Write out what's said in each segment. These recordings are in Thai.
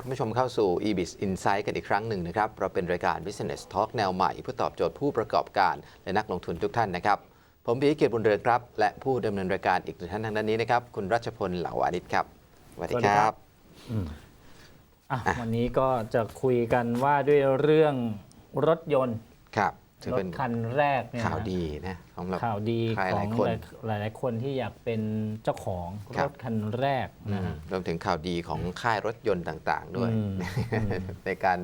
ผู้ชมเข้าสู่ EBIS Insight กันอีกครั้งหนึ่งนะครับ เราเป็นรายการ Business Talk แนวใหม่ เพื่อตอบโจทย์ผู้ประกอบการและนักลงทุนทุกท่านนะครับ ผมปีเกียรติบุญเรืองครับ และผู้ดำเนินรายการอีกหนึ่งท่านทางด้านนี้นะครับ คุณรัชพลเหลาอานิตครับสวัสดีสวัสดีคครัรับบอะวันนี้ก็จะคุยกันว่าด้วยเรื่องรถยนต์ครับ ถือรเป็ถนคันแรกเนี่ยนะข่าวดีนะสำหรับ ข่าวดีใครขหอลายงคนหลายหลายๆคนที่อยากเป็นเจ้าของครัรบถคันแรกอืนะมฮะ รวมถึงข่าวดีของค่ายรถยนต์ต่างๆ ด้วยอืมอืมในการ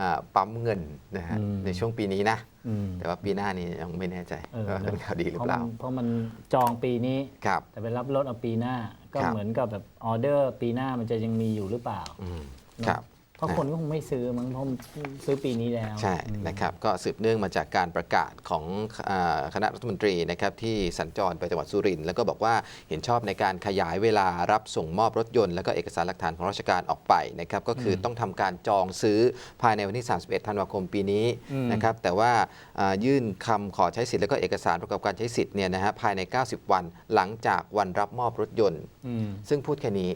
อ่าปั๊มเงินนะฮะอืม ในช่วงปีนี้นะ อืม แต่ว่าปีหน้านี้ยังไม่แน่ใจเออ ว่าเป็นข่าวดีหรือเพราะเปมัล่านเพราะมันจองปีนี้ ครับ แต่ไปรับรถเอาปีหน้า ก็ครับ เหมือนกับแบบออเดอร์ปีหน้ามันจะยังมีอยู่หรือเปล่า อืมเนอะครับเพ ราะคนก็คงไม่ซื้อมั้งเพราะมันซื้อปีนี้แล้ว ใช่อืมนะครับก็สืบเนื่องมาจากการประกาศของอาคณะรัฐมนตรีนะครับที่สัญจรไปจังหวัดสุรินทร์แล้วก็บอกว่าเห็นชอบในการขยายเวลารับส่งมอบรถยนต์ แล้วก็เอกสารหลักฐานของราชการออกไปนะครับก็คือต้องทำการจองซื้อภายในวันที่ 31 ธันวาคมปีนี้อืมนะครับแต่ว่าอ่ายื่นคำขอใช้สิทธิ์แล้วก็เอกสารประกอบการใช้สิทธิ์เนี่ยนะฮะภายใน 90 วันหลังจากวันรับมอบรถยนต์อืมซึ่งพูดแค่นี้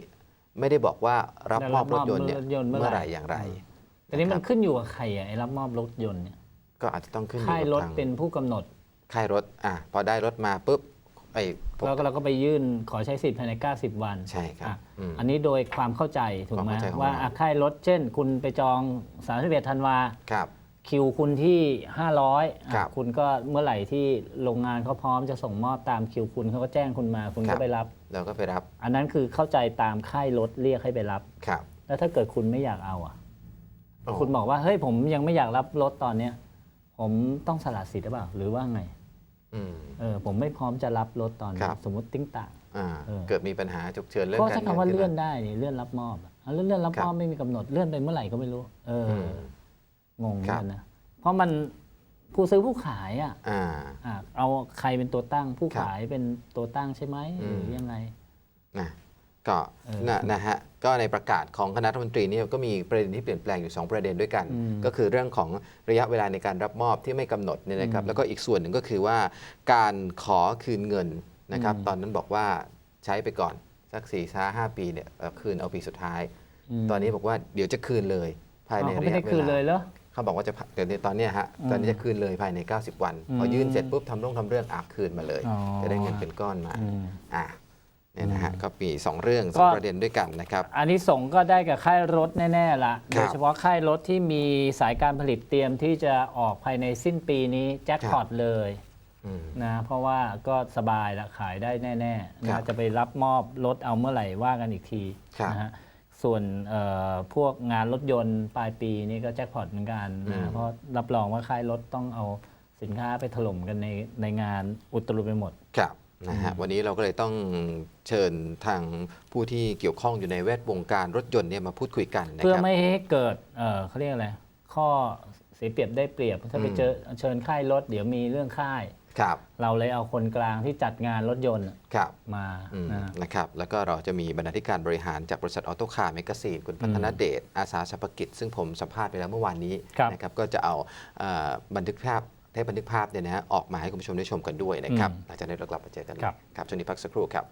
ไม่ได้บอกว่ารับมอบรถยนต์เนี่ยรับมอบรถยนต์เมื่อเมื่อไหไหร่ร่อย่างไรแต่นี้มันนะครับขึ้นอยู่กับใครอะไอ้รับมอบรถยนต์เนี่ยก็อาจจะต้องขึ้นอยู่ค่ายกับรถทางเป็นผู้กำหนดค่ายรถอะพอได้รถมาปุ๊บไอ้พวกแล้วก็เราก็ไปยื่นขอใช้สิทธิ์ภายใน 90 วันใช่ครับอะอืมอันนี้โดยความเข้าใจถูกไหมความเข้าใจของว่าเราอะค่ายรถเช่น คุณไปจอง31ธันวาครับ คิวคุณที่ 500อะครับคุณก็เมื่อไหร่ที่โรงงานเขาพร้อมจะส่งมอบตามคิวคุณเขาก็แจ้งคุณมา คุณครัก็บ ไปรับ เราก็ไปรับอันนั้นคือเข้าใจตามค่ายรถเรียกให้ไปรับ ครับ แล้วถ้าเกิดคุณไม่อยากเอาอะ โอ้ คุณบอกว่าเฮ้ยผมยังไม่อยากรับรถตอนเนี้ย ผมต้องสละสิทธิ์หรือเปล่า หรือว่าไง อืม เออผมไม่พร้อมจะรับรถตอนคนี้รับ สมมติติ้งต่าง อ่าเออ เกิดมีปัญหาฉุกเฉินเรื่องก็การใช้คำว่าเลื่อนได้นี่เลื่อนรับมอบอะอะเลื่อนเลื่อนรับครับมอบไม่มีกำหนดเลื่อนไปเมื่อไหร่ก็ไม่รู้ เอออือม งงเหมือนครักับนนะ เพราะมันผู้ซื้อผู้ขายอะอ่า อะเอาใครเป็นตัวตั้งผู้ครับ ขายเป็นตัวตั้งใช่ไหมอืมหรือยังไง นะก็เออนะนะฮะก็ในประกาศของคณะรัฐมนตรีเนี่ยก็มีประเด็นที่เปลี่ยนแปลงอยู่ 2 ประเด็นด้วยกัน อืมก็คือเรื่องของระยะเวลาในการรับมอบที่ไม่กำหนดเนี่ยนะครับ อืมแล้วก็อีกส่วนหนึ่งก็คือว่าการขอคืนเงินนะครับ อืม ตอนนั้นบอกว่าใช้ไปก่อน สัก4ี่ห้าห้าปีเนี่ยเอ่อคืนเอาปีสุดท้าย มตอนนี้บอกว่าเดี๋ยวจะคืนเลยภายในอ๋อเขาระไม่ยะได้เวคืนเลลายเหรอ เขาบอกว่าจะเดี๋ยวนี้ตอนเนี้ยฮะอืมตอนนี้จะคืนเลยภายใน 90 วัน พออืมยื่นเสร็จปุ๊บทำร่งทำเรื่องอาคืนมาเลยอ๋อจะได้เงินเป็นก้อนมาอืมอะเนี่ยนะฮะก็มีสองเรื่องสก็องประเด็นด้วยกันนะครับอันนี้ส่งส์ก็ได้กับค่ายรถแน่ๆละครับโดยเฉพาะค่ายรถที่มีสายการผลิตเตรียมที่จะออกภายในสิ้นปีนี้แจ็คพอตเลยอืมนะเพราะว่าก็สบายละขายได้แน่ๆครันะบจะไปรับมอบรถเอาเมื่อไหร่ว่ากันอีกทีครับนะฮะ ส่วนเอ่อพวกงานรถยนต์ปลายปีนี่ก็แจ็คพอตเหมือนกันอืมนะเพราะรับรองว่าค่ายรถต้องเอาสินค้าไปถล่มกันในในงานอุตรุไปหมด ครับนะฮะวันนี้เราก็เลยต้องเชิญทางผู้ที่เกี่ยวข้องอยู่ในแวดวงการรถยนต์เนี่ยมาพูดคุยกันนะเพื่อครับไม่ให้เกิดเอ่อเขาเรียกอะไรข้อเสียเปรียบได้เปรียบถ้าไปอืมเจอเชิญค่ายรถเดี๋ยวมีเรื่องค่าย ครับ เราเลยเอาคนกลางที่จัดงานรถยนต์ครับมาอืมนะ นะครับ แล้วก็เราจะมีบรรณาธิการบริหารจากบริษัทออโต้คาร์เมกาซีนคุณพัฒนเดชอาสาสปกิจ ซึ่งผมสัมภาษณ์ไปแล้วเมื่อวานนี้ครับนะครับก็จะเอาเอ่อบันทึกภาพเทปบันทึกภาพเนี่ยนะฮะออกมาให้คุณผู้ชมได้ชมกันด้วยนะครับอืมหลังจากนั้นเรากลับมาเจอกันครับ ครับช่วงนี้พักสักครู่ครับ